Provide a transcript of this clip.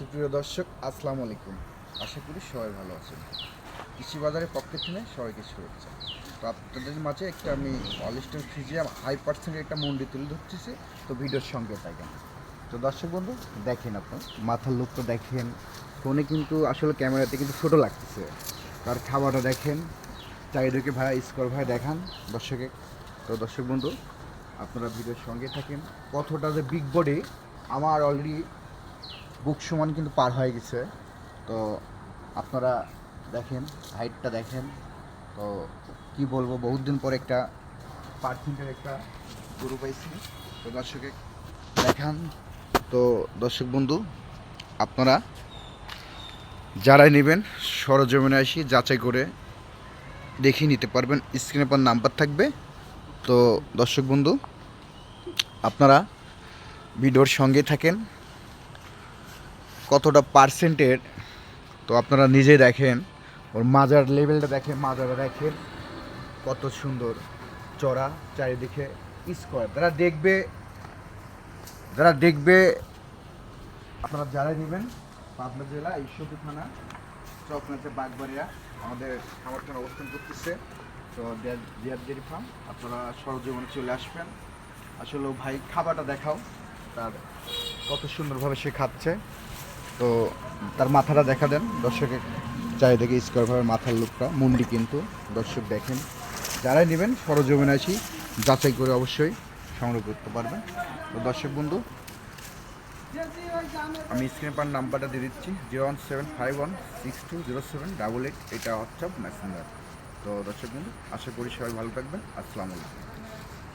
সুপ্রিয় দর্শক, আসসালামু আলাইকুম। আশা করি সবাই ভালো আছেন। কৃষি বাজারের পক্ষ থেকে সবাইকে শুভেচ্ছা। তো আপনাদের মাঝে একটা আমি অলিস্টার ফ্রিজিয়াম হাই পার্সেন্টের একটা মন্ডি তুলে ধরতেছি, তো ভিডিওর সঙ্গে থাকেন। তো দর্শক বন্ধু, দেখেন আপনার, মাথার লুকটা দেখেন, ফোনে কিন্তু আসলে ক্যামেরাতে কিন্তু ছোটো লাগতেছে। তার খাবারটা দেখেন, চারিদিকে ভাই স্কোর ভাই দেখান দর্শকে। তো দর্শক বন্ধু, আপনারা ভিডিওর সঙ্গে থাকেন। কতটা যে বিগ বডি আমার অলরেডি বুক সমান কিন্তু পার হয়ে গেছে। তো আপনারা দেখেন, হাইটটা দেখেন। তো কি বলব, বহুত দিন পর একটা পার্সেন্টের একটা গরু পাইছি। তো দর্শকে দেখান। তো দর্শক বন্ধু, আপনারা যারাই নেবেন, সরজমিনে আসি, যাচাই করে দেখিয়ে নিতে পারবেন। স্ক্রিনে পর নাম্বার থাকবে। তো দর্শক বন্ধু, আপনারা ভিডিওর সঙ্গে থাকেন। কতটা তো আপনারা নিজেই দেখেন। ওর মাজার লেভেলটা দেখেন মাজারা দেখেন। কত সুন্দর চড়া চারিদিকে স্কোয়ার যারা দেখবে যারা দেখবে, আপনারা যারা নেবেন, পাবনা জেলা, ঈশ্বরদী থানা চকনাতে বাগবাড়িয়া, আমাদের খামারটার অবস্থান করতেছে। তো ডিয়ার ডেয়ারি ফার্ম আপনারা সরজীবনে চলে আসবেন। আসলে ভাই খাবারটা দেখাও, তার কত সুন্দরভাবে সে খাচ্ছে। তো তার মাথাটা দেখা দেন। দর্শকের চারিদিকে স্কোয়ারভাবে মাথার লুকটা, মুন্ডি কিন্তু। দর্শক দেখেন। যারাই নেবেন, সরজমিনে আসি, যাচাই করে অবশ্যই সংগ্রহ করতে পারবেন। তো দর্শক বন্ধু, আমি স্ক্রিনে পার নাম্বারটা দিয়ে দিচ্ছি zero one seven five one six two zero seven double eight এটা হোয়াটসঅ্যাপ মেসেঞ্জার তো দর্শক বন্ধু, আশা করি সবাই ভালো থাকবেন। আসসালামু আলাইকুম।